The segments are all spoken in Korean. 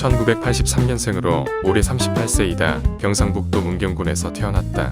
1983년생으로 올해 38세이다. 경상북도 문경군에서 태어났다.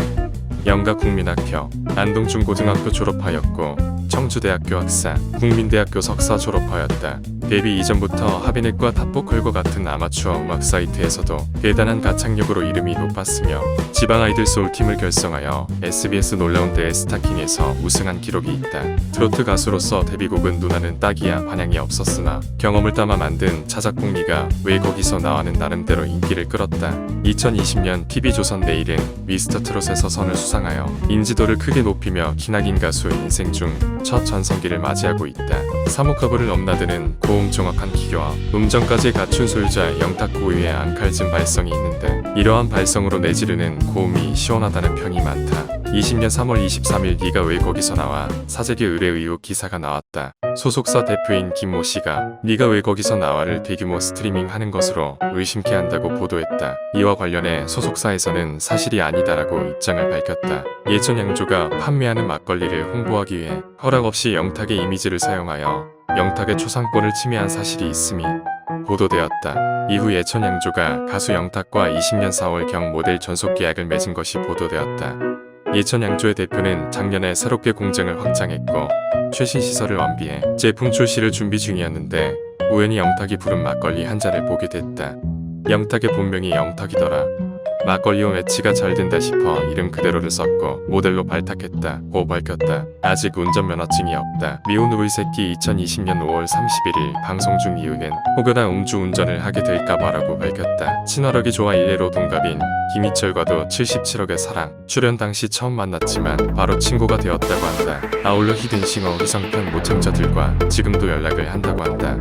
영가 국민학교, 안동중고등학교 졸업하였고 청주대학교 학사, 국민대학교 석사 졸업하였다. 데뷔 이전부터 하비넷과 탑보컬과 같은 아마추어 음악 사이트에서도 대단한 가창력으로 이름이 높았으며 지방 아이들 소울 팀을 결성하여 SBS 놀라운 대회 스타킹에서 우승한 기록이 있다. 트로트 가수로서 데뷔곡은 누나는 딱이야 반향이 없었으나 경험을 담아 만든 자작곡 니가 왜 거기서 나와는 나름대로 인기를 끌었다. 2020년 TV조선 내일은 미스터 트롯에서 선을 수상 하여 인지도를 크게 높이며 기나긴 가수의 인생 중 첫 전성기를 맞이하고 있다. 사모커브를 넘나드는 고음 정확한 기교와 음정까지 갖춘 소유자 영탁 고유의 앙칼진 발성이 있는데 이러한 발성으로 내지르는 고음이 시원하다는 평이 많다. 20년 3월 23일 네가 왜 거기서 나와 사재기 의뢰 의혹 기사가 나왔다. 소속사 대표인 김모 씨가 네가 왜 거기서 나와를 대규모 스트리밍하는 것으로 의심케 한다고 보도했다. 이와 관련해 소속사에서는 사실이 아니다라고 입장을 밝혔다. 예전 양조가 판매하는 막걸리를 홍보하기 위해 허락 없이 영탁의 이미지를 사용하여 영탁의 초상권을 침해한 사실이 있음이 보도되었다. 이후 예천 양조가 가수 영탁과 20년 4월 경 모델 전속 계약을 맺은 것이 보도되었다. 예천 양조의 대표는 작년에 새롭게 공장을 확장했고 최신 시설을 완비해 제품 출시를 준비 중이었는데 우연히 영탁이 부른 막걸리 한 잔을 보게 됐다. 영탁의 본명이 영탁이더라. 막걸리와 매치가 잘 된다 싶어 이름 그대로를 썼고 모델로 발탁했다 고 밝혔다. 아직 운전면허증이 없다. 미혼 우의 새끼 2020년 5월 31일 방송 중 이유는 혹여나 음주운전을 하게 될까봐라고 밝혔다. 친화력이 좋아 일례로 동갑인 김희철과도 77억의 사랑 출연 당시 처음 만났지만 바로 친구가 되었다고 한다. 아울러 히든싱어 희성편 모창자들과 지금도 연락을 한다고 한다.